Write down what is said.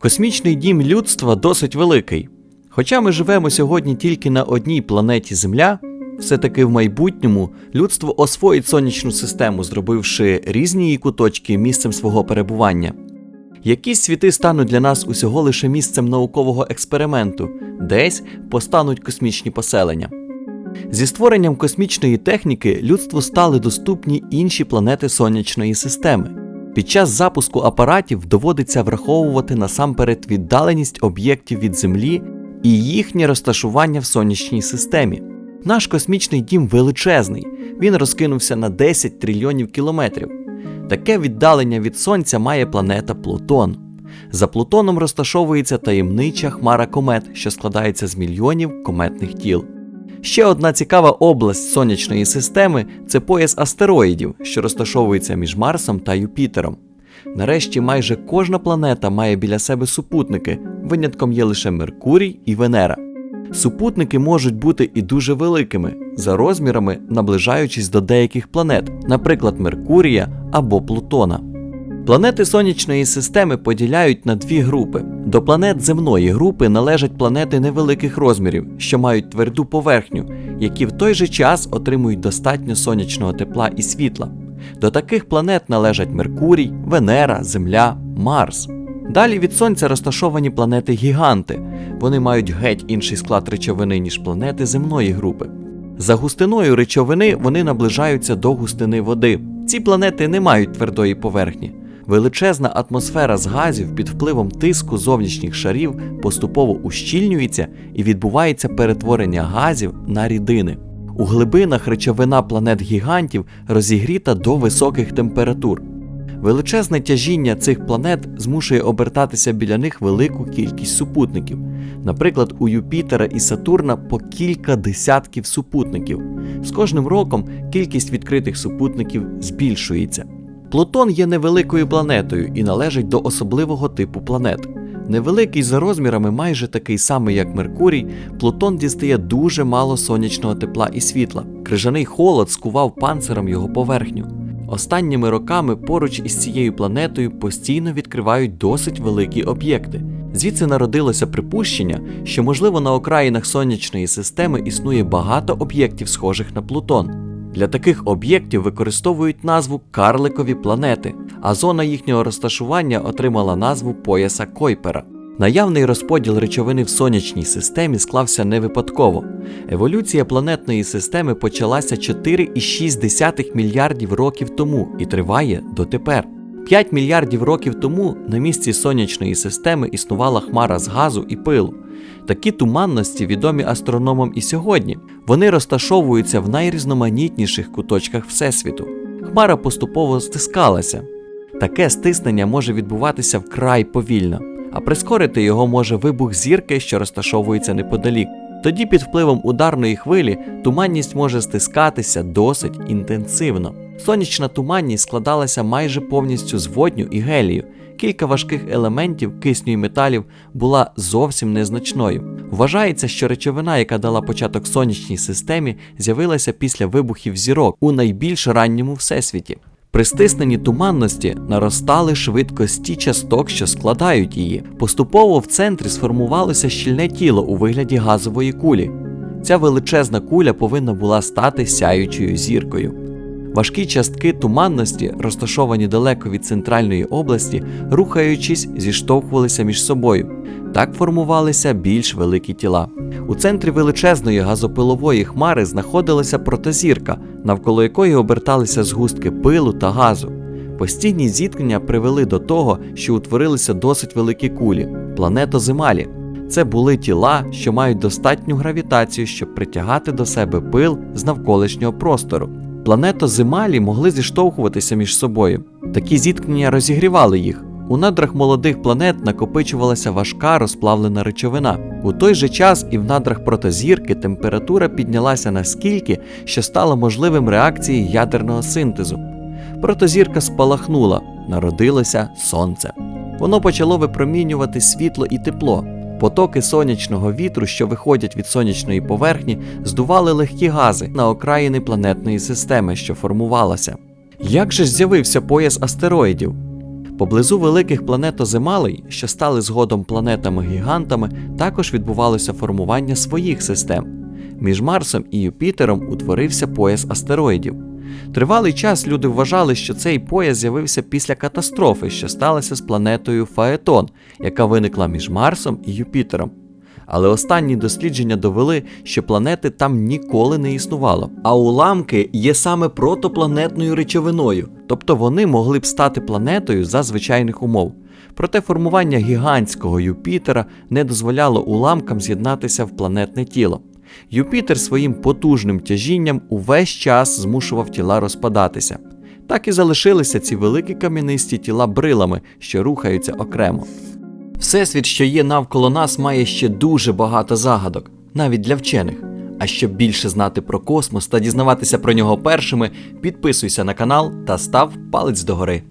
Космічний дім людства досить великий. Хоча ми живемо сьогодні тільки на одній планеті Земля, все-таки в майбутньому людство освоїть сонячну систему, зробивши різні її куточки місцем свого перебування. Якісь світи стануть для нас усього лише місцем наукового експерименту, десь постануть космічні поселення. Зі створенням космічної техніки людству стали доступні інші планети сонячної системи. Під час запуску апаратів доводиться враховувати насамперед віддаленість об'єктів від Землі і їхнє розташування в сонячній системі. Наш космічний дім величезний, він розкинувся на 10 трильйонів кілометрів. Таке віддалення від Сонця має планета Плутон. За Плутоном розташовується таємнича хмара комет, що складається з мільйонів кометних тіл. Ще одна цікава область сонячної системи це пояс астероїдів, що розташовується між Марсом та Юпітером. Нарешті майже кожна планета має біля себе супутники, винятком є лише Меркурій і Венера. Супутники можуть бути і дуже великими, за розмірами наближаючись до деяких планет, наприклад, Меркурія або Плутона. Планети сонячної системи поділяють на дві групи. До планет земної групи належать планети невеликих розмірів, що мають тверду поверхню, які в той же час отримують достатньо сонячного тепла і світла. До таких планет належать Меркурій, Венера, Земля, Марс. Далі від Сонця розташовані планети гіганти. Вони мають геть інший склад речовини, ніж планети земної групи. За густиною речовини вони наближаються до густини води. Ці планети не мають твердої поверхні. Величезна атмосфера з газів під впливом тиску зовнішніх шарів поступово ущільнюється і відбувається перетворення газів на рідини. У глибинах речовина планет гігантів розігріта до високих температур. Величезне тяжіння цих планет змушує обертатися біля них велику кількість супутників. Наприклад, у Юпітера і Сатурна по кілька десятків супутників. З кожним роком кількість відкритих супутників збільшується. Плутон є невеликою планетою і належить до особливого типу планет. Невеликий за розмірами, майже такий самий, як Меркурій, Плутон дістає дуже мало сонячного тепла і світла. Крижаний холод скував панциром його поверхню. Останніми роками поруч із цією планетою постійно відкривають досить великі об'єкти. Звідси народилося припущення, що, можливо, на окраїнах сонячної системи існує багато об'єктів, схожих на Плутон. Для таких об'єктів використовують назву карликові планети, а зона їхнього розташування отримала назву пояса Койпера. Наявний розподіл речовини в сонячній системі склався не випадково. Еволюція планетної системи почалася 4,6 мільярдів років тому і триває дотепер. 5 мільярдів років тому на місці сонячної системи існувала хмара з газу і пилу. Такі туманності відомі астрономам і сьогодні. Вони розташовуються в найрізноманітніших куточках Всесвіту. Хмара поступово стискалася. Таке стиснення може відбуватися вкрай повільно, а прискорити його може вибух зірки, що розташовується неподалік. Тоді під впливом ударної хвилі туманність може стискатися досить інтенсивно. Сонячна туманність складалася майже повністю з водню і гелію. Кілька важких елементів кисню і металів була зовсім незначною. Вважається, що речовина, яка дала початок сонячній системі, з'явилася після вибухів зірок у найбільш ранньому всесвіті. При стисненні туманності наростали швидкості часток, що складають її. Поступово в центрі сформувалося щільне тіло у вигляді газової кулі. Ця величезна куля повинна була стати сяючою зіркою. Важкі частки туманності, розташовані далеко від центральної області, рухаючись, зіштовхувалися між собою. Так формувалися більш великі тіла. У центрі величезної газопилової хмари знаходилася протозірка, навколо якої оберталися згустки пилу та газу. Постійні зіткнення привели до того, що утворилися досить великі кулі планетозималі. Це були тіла, що мають достатню гравітацію, щоб притягати до себе пил з навколишнього простору. Планетозималі могли зіштовхуватися між собою. Такі зіткнення розігрівали їх. У надрах молодих планет накопичувалася важка розплавлена речовина. У той же час і в надрах протозірки температура піднялася наскільки, що стала можливим реакцією ядерного синтезу. Протозірка спалахнула, народилося сонце. Воно почало випромінювати світло і тепло. Потоки сонячного вітру, що виходять від сонячної поверхні, здували легкі гази на окраїни планетної системи, що формувалася. Як же з'явився пояс астероїдів? Поблизу великих планетоземалей, що стали згодом планетами-гігантами, також відбувалося формування своїх систем. Між Марсом і Юпітером утворився пояс астероїдів. Тривалий час люди вважали, що цей пояс з'явився після катастрофи, що сталася з планетою Фаетон, яка виникла між Марсом і Юпітером. Але останні дослідження довели, що планети там ніколи не існувало. А уламки є саме протопланетною речовиною, тобто вони могли б стати планетою за звичайних умов. Проте формування гігантського Юпітера не дозволяло уламкам з'єднатися в планетне тіло. Юпітер своїм потужним тяжінням увесь час змушував тіла розпадатися. Так і залишилися ці великі кам'янисті тіла брилами, що рухаються окремо. Всесвіт, що є навколо нас, має ще дуже багато загадок, навіть для вчених. А щоб більше знати про космос та дізнаватися про нього першими, підписуйся на канал та став палець догори.